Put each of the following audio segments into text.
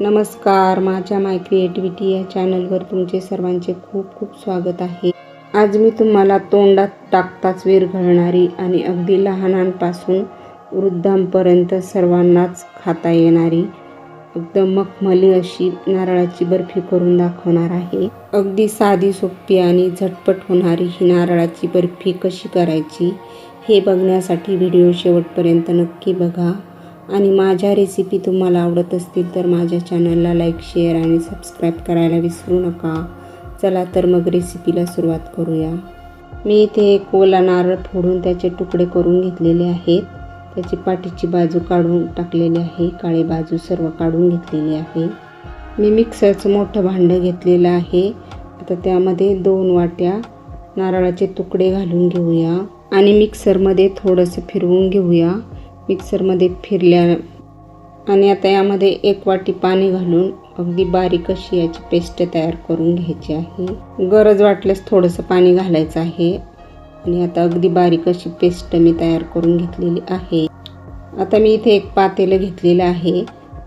नमस्कार माझ्या माय क्रिएटिव्हिटी या चॅनलवर तुमचे सर्वांचे खूप खूप स्वागत आहे. आज मी तुम्हाला तोंडात टाकताच विरघळणारी आणि अगदी लहानांपासून वृद्धांपर्यंत सर्वांनाच खाता येणारी एकदम मखमली अशी नारळाची बर्फी करून दाखवणार आहे. अगदी साधी सोपी आणि झटपट होणारी ही नारळाची बर्फी कशी करायची हे बघण्यासाठी व्हिडिओ शेवटपर्यंत नक्की बघा. आणि माझ्या रेसिपी तुम्हाला आवडत असतील तर माझ्या चॅनलला लाईक शेअर आणि सबस्क्राईब करायला विसरू नका. चला तर मग रेसिपीला सुरुवात करूया. मी इथे एक ओला नारळ फोडून त्याचे तुकडे करून घेतलेले आहेत. त्याची पाठीची बाजू काढून टाकलेली आहे. काळी बाजू सर्व काढून घेतलेली आहे. मी मिक्सरचं मोठं भांडं घेतलेलं आहे. आता त्यामध्ये दोन वाट्या नारळाचे तुकडे घालून घेऊया. आणि मिक्सरमध्ये थोडंसं फिरवून घेऊया. मिक्सरमध्ये फिरल्या आणि आता यामध्ये एक वाटी पाणी घालून अगदी बारीक अशी याची पेस्ट तयार करून घ्यायची आहे. गरज वाटल्यास थोडंसं पाणी घालायचं आहे आणि आता अगदी बारीक अशी पेस्ट मी तयार करून घेतलेली आहे. आता मी इथे एक पातेलं घेतलेलं आहे.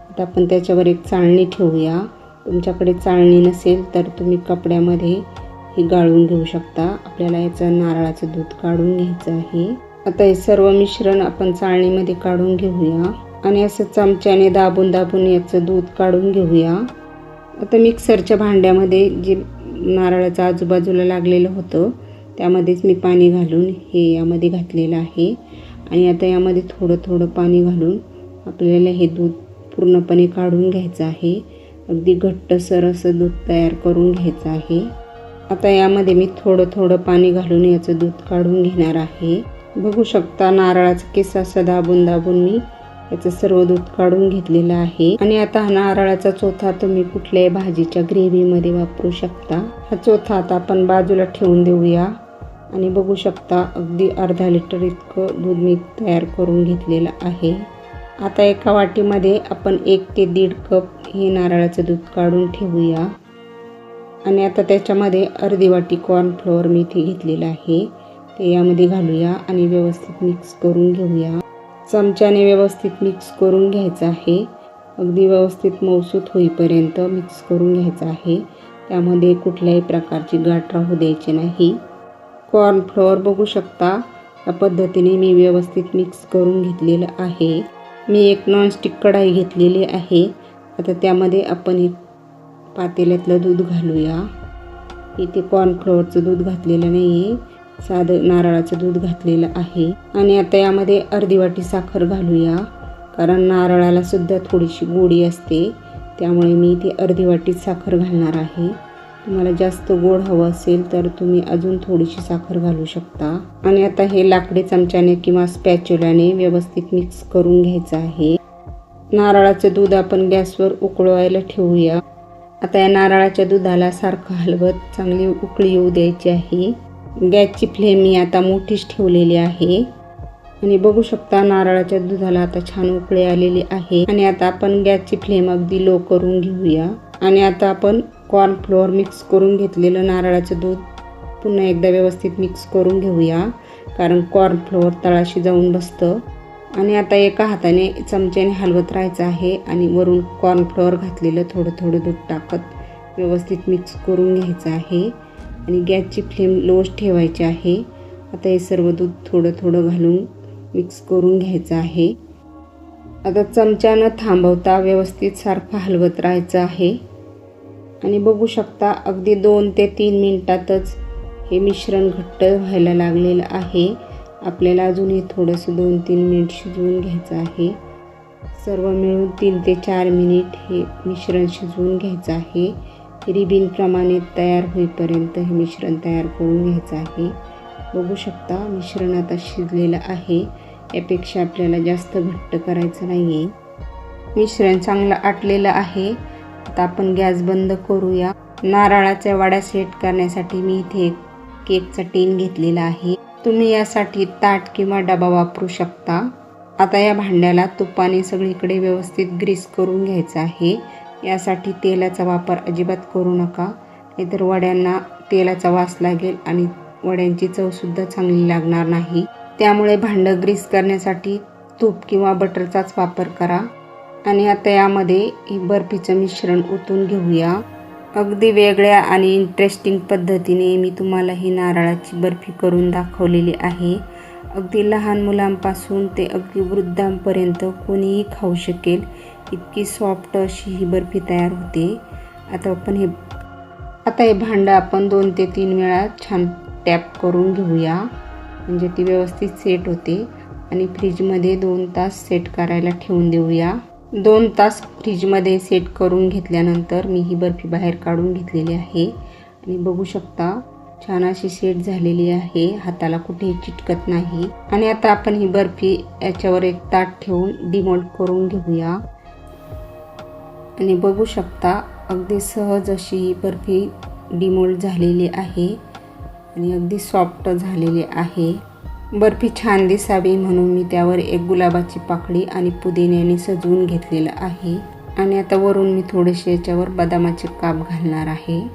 आता आपण त्याच्यावर एक चाळणी ठेवूया. तुमच्याकडे चाळणी नसेल तर तुम्ही कपड्यामध्ये ही गाळून घेऊ शकता. आपल्याला याचं नारळाचं दूध काढून घ्यायचं आहे. आता हे सर्व मिश्रण आपण चाळणीमध्ये काढून घेऊया. आणि असं चमच्याने दाबून दाबून याचं दूध काढून घेऊया. आता मिक्सरच्या भांड्यामध्ये जे नारळाचं आजूबाजूला लागलेलं होतं त्यामध्येच मी पाणी घालून हे यामध्ये घातलेलं आहे. आणि आता यामध्ये थोडं थोडं पाणी घालून आपल्याला हे दूध पूर्णपणे काढून घ्यायचं आहे. अगदी घट्टसर असं दूध तयार करून घ्यायचं आहे. आता यामध्ये मी थोडं थोडं पाणी घालून याचं दूध काढून घेणार आहे. बघू शकता नारळाचा किस्सा सदा दाबून दाबून मी. याचं सर्व दूध काढून घेतलेलं आहे. आणि आता हा नारळाचा चोथा तुम्ही कुठल्याही भाजीच्या ग्रेव्हीमध्ये वापरू शकता. हा चोथा आता आपण बाजूला ठेवून देऊया. आणि बघू शकता अगदी अर्धा लिटर इतकं दूध मी तयार करून घेतलेलं आहे. आता एका वाटीमध्ये आपण एक ते दीड कप हे नारळाचं दूध काढून ठेवूया. आणि आता त्याच्यामध्ये अर्धी वाटी कॉर्नफ्लोअर मी इथे घेतलेलं आहे. ते यामध्ये घालूया आणि व्यवस्थित मिक्स करून घेऊया. चमच्याने व्यवस्थित मिक्स करून घ्यायचं आहे. अगदी व्यवस्थित मौसूत होईपर्यंत मिक्स करून घ्यायचं आहे. त्यामध्ये कुठल्याही प्रकारची गाठ राहू द्यायची नाही. कॉर्नफ्लोअर बघू शकता. या पद्धतीने मी व्यवस्थित मिक्स करून घेतलेलं आहे. मी एक नॉनस्टिक कढाई घेतलेली आहे. आता त्यामध्ये आपण एक पातेल्यातलं दूध घालूया. इथे कॉर्नफ्लोअरचं दूध घातलेलं नाही आहे साधं नारळाचं दूध घातलेलं आहे. आणि आता यामध्ये अर्धी वाटी साखर घालूया. कारण नारळाला सुद्धा थोडीशी गोडी असते. त्यामुळे मी इथे अर्धी वाटी साखर घालणार आहे. तुम्हाला जास्त गोड हवं असेल तर तुम्ही अजून थोडीशी साखर घालू शकता. आणि आता हे लाकडी चमच्याने किंवा स्पॅच्युलाने व्यवस्थित मिक्स करून घ्यायचं आहे. नारळाचं दूध आपण गॅसवर उकळवायला ठेवूया. आता या नारळाच्या दुधाला सारखं हलवत चांगली उकळी येऊ द्यायची आहे. गॅसची फ्लेम मी आता मोठीच ठेवलेली आहे. आणि बघू शकता नारळाच्या दुधाला आता छान उकळे आलेली आहे. आणि आता आपण गॅसची फ्लेम अगदी लो करून घेऊया. आणि आता आपण कॉर्नफ्लोअर मिक्स करून घेतलेलं नारळाचं दूध पुन्हा एकदा व्यवस्थित मिक्स करून घेऊया. कारण कॉर्नफ्लोअर तळाशी जाऊन बसतं. आणि आता एका हाताने चमच्याने हलवत राहायचं आहे. आणि वरून कॉर्नफ्लोअर घातलेलं थोडं थोडं दूध टाकत व्यवस्थित मिक्स करून घ्यायचं आहे. आणि गॅसची फ्लेम लोच ठेवायची आहे. आता हे सर्व दूध थोडं थोडं घालून मिक्स करून घ्यायचं आहे. आता चमच्यानं थांबवता व्यवस्थित सारखं हलवत राहायचं आहे. आणि बघू शकता अगदी दोन ते तीन मिनटातच हे मिश्रण घट्ट व्हायला लागलेलं आहे. आपल्याला अजूनही थोडंसं दोन तीन मिनिट शिजवून घ्यायचं आहे. सर्व मिळून तीन ते चार मिनिट हे मिश्रण शिजवून घ्यायचं आहे. रिबिनप्रमाणे तयार होईपर्यंत हे मिश्रण तयार करून घ्यायचं आहे. बघू शकता मिश्रण आता शिजलेलं आहे. यापेक्षा आपल्याला जास्त घट्ट करायचं नाही आहे मिश्रण चांगलं आटलेलं आहे. आता आपण गॅस बंद करूया. नारळाच्या वाड्या सेट करण्यासाठी मी इथे एक केकचा टीन घेतलेला आहे. तुम्ही यासाठी ताट किंवा डबा वापरू शकता. आता या भांड्याला तुपाने सगळीकडे व्यवस्थित ग्रीस करून घ्यायचं आहे. यासाठी तेलाचा वापर अजिबात करू नका. नाहीतर वड्यांना तेलाचा वास लागेल आणि वड्यांची चवसुद्धा चांगली लागणार नाही. त्यामुळे भांडं ग्रीस करण्यासाठी तूप किंवा बटरचाच वापर करा. आणि आता यामध्ये बर्फीचं मिश्रण ओतून घेऊया. अगदी वेगळ्या आणि इंटरेस्टिंग पद्धतीने मी तुम्हाला ही नारळाची बर्फी करून दाखवलेली आहे. अगदी लहान मुलांपासून ते अगदी वृद्धांपर्यंत कोणीही खाऊ शकेल. इतकी सॉफ्ट अशी ही बर्फी तयार होते. आता आपण हे आता हे भांडं आपण दोन ते तीन वेळा छान टॅप करून घेऊया. म्हणजे ती व्यवस्थित सेट होते. आणि फ्रीजमध्ये दोन तास सेट करायला ठेवून देऊया. दोन तास फ्रीजमध्ये सेट करून घेतल्यानंतर मी ही बर्फी बाहेर काढून घेतलेली आहे. आणि बघू शकता छान अशी सेट झालेली आहे. हाताला कुठेही चिटकत नाही. आणि आता आपण ही बर्फी याच्यावर एक ताट ठेवून डिमोल्ड करून घेऊया. आणि बघू शकता अगदी सहज अशी ही बर्फी डिमोल्ड झालेली आहे आणि अगदी सॉफ्ट झालेली आहे. बर्फी छान दिसावी म्हणून मी त्यावर एक गुलाबाची पाकळी आणि पुदिन्याने सजवून घेतलेलं आहे. आणि आता वरून मी थोडेसे याच्यावर बदामाचे काप घालणार आहे.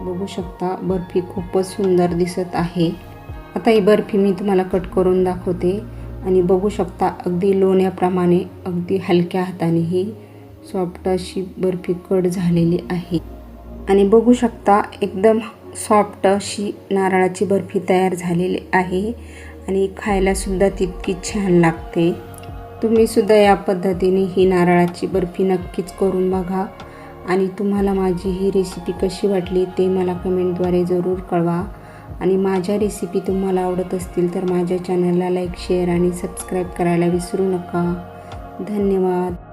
बघू शकता बर्फी खूपच सुंदर दिसत आहे. आता ही बर्फी मी तुम्हाला कट करून दाखवते. आणि बघू शकता अगदी लोण्याप्रमाणे अगदी हलक्या हाताने ही सॉफ्ट अशी बर्फी कट झालेली आहे. आणि बघू शकता एकदम सॉफ्ट अशी नारळाची बर्फी तयार झालेली आहे. आणि खायलासुद्धा तितकी छान लागते. तुम्हीसुद्धा या पद्धतीने ही नारळाची बर्फी नक्कीच करून बघा. आणि तुम्हाला माझी ही रेसिपी कशी वाटली ते मला कमेंटद्वारे जरूर कळवा. आणि माझ्या रेसिपी तुम्हाला आवडत असतील तर माझ्या चॅनलला लाईक शेअर आणि सबस्क्राईब करायला विसरू नका. धन्यवाद.